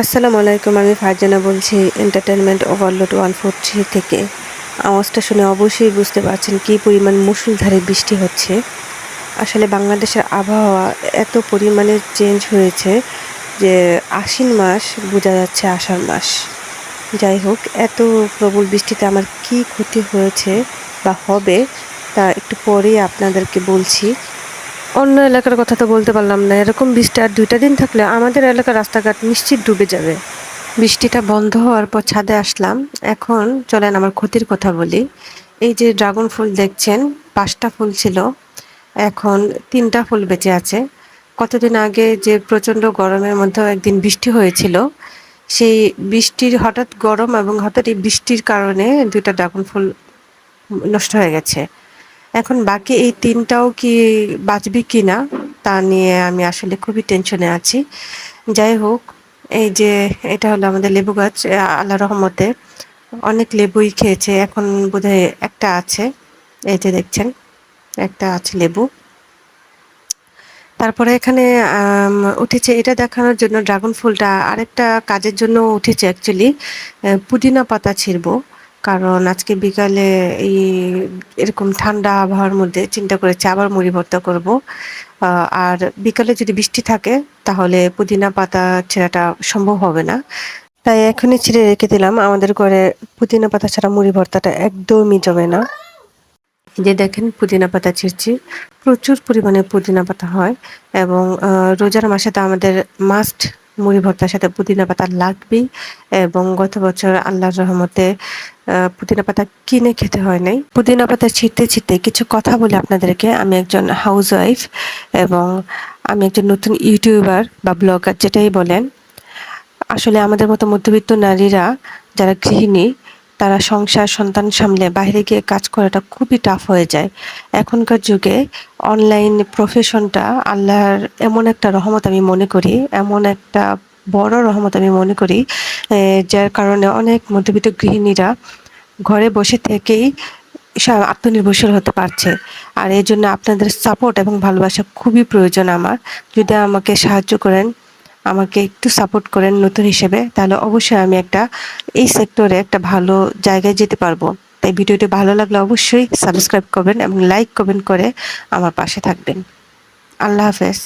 আসসালামু আলাইকুম, আমি ফারজানা বলছি entertainment overload one four three থেকে। আওয়াজটা শুনে অবশ্যই বুঝতে পারছেন কী পরিমাণ মুসুলধারে বৃষ্টি হচ্ছে। আসলে বাংলাদেশের আবহাওয়া এত পরিমাণে চেঞ্জ হয়েছে যে আশ্বিন মাস বোঝা যাচ্ছে আষাঢ় মাস। যাই হোক, এত প্রবল বৃষ্টিতে আমার কি ক্ষতি হয়েছে বা হবে তা একটু পরেই আপনাদেরকে বলছি। অন্য এলাকার কথা তো বলতে পারলাম না। এরকম বৃষ্টি আর দুইটা দিন থাকলে আমাদের এলাকার রাস্তাঘাট নিশ্চিত ডুবে যাবে। বৃষ্টিটা বন্ধ হওয়ার পর ছাদে আসলাম। এখন চলেন আমার ক্ষতির কথা বলি। এই যে ড্রাগন ফুল দেখছেন, পাঁচটা ফুল ছিল। এখন তিনটা ফুল বেঁচে আছে। কতদিন আগে যে প্রচণ্ড গরমের মধ্যে একদিন বৃষ্টি হয়েছিল, সেই বৃষ্টির হঠাৎ গরম এবং হঠাৎ এই বৃষ্টির কারণে দুইটা ড্রাগন ফুল নষ্ট হয়ে গেছে। এখন বাকি এই তিনটাও কি বাঁচবে কি না তা নিয়ে আমি আসলে খুবই টেনশনে আছি। যাই হোক, এই যে এটা হলো আমাদের লেবু গাছ আল্লাহ রহমতে অনেক লেবুই খেয়েছে, এখন বোধহয় একটা আছে, এই যে দেখছেন, একটা আছে লেবু। তারপরে এখানে উঠেছে, এটা দেখানোর জন্য ড্রাগন ফুলটা আরেকটা কাজের জন্য উঠেছে অ্যাকচুয়ালি পুদিনা পাতা ছিঁড়বো। কারণ আজকে বিকালে এই এরকম ঠান্ডা আবহাওয়ার মধ্যে চিন্তা করেছি আবার মুড়ি ভর্তা করব। আর বিকালে যদি বৃষ্টি থাকে, তাহলে পুদিনা পাতা ছেঁড়াটা সম্ভব হবে না। তাই এখনই ছিঁড়ে রেখে দিলাম। আমাদের ঘরে পুদিনা পাতা ছাড়া মুড়ি ভর্তাটা একদমই জমে না। যে দেখেন, পুদিনা পাতা ছিঁড়ছি। প্রচুর পরিমাণে পুদিনা পাতা হয় এবং রোজার মাসে তো আমাদের মাস্ট মুড়ি ভর্তার সাথে পুদিনা পাতা লাগবেই এবং গত বছর আল্লাহর রহমতে পুদিনা পাতা কিনে খেতে হয় নাই। পুদিনা পাতা ছিঁড়তে ছিঁড়তে কিছু কথা বলি আপনাদেরকে। আমি একজন হাউস ওয়াইফ এবং আমি একজন নতুন ইউটিউবার বা ব্লগার যেটাই বলেন। আসলে আমাদের মতো মধ্যবিত্ত নারীরা, যারা গৃহিণী, তারা সংসার, সন্তান সামলে বাইরে গিয়ে কাজ করাটা খুবই টাফ হয়ে যায়। এখনকার যুগে অনলাইন প্রফেশনটা আল্লাহর এমন একটা রহমত আমি মনে করি, এমন একটা বড় রহমত আমি মনে করি যার কারণে অনেক মধ্যবিত্ত গৃহিণীরা ঘরে বসে থেকেই আত্মনির্ভরশীল হতে পারছে। আর এই জন্য আপনাদের সাপোর্ট এবং ভালোবাসা খুবই প্রয়োজন আমার। যদি আমাকে সাহায্য করেন, আমাকে একটু সাপোর্ট করেন নতুন হিসেবে, তাহলে অবশ্যই আমি একটা, এই সেক্টরে একটা ভালো জায়গায় যেতে পারব। তাই ভিডিওটি ভালো লাগলে অবশ্যই সাবস্ক্রাইব করবেন এবং লাইক কমেন্ট করে আমার পাশে থাকবেন। আল্লাহ হাফেজ।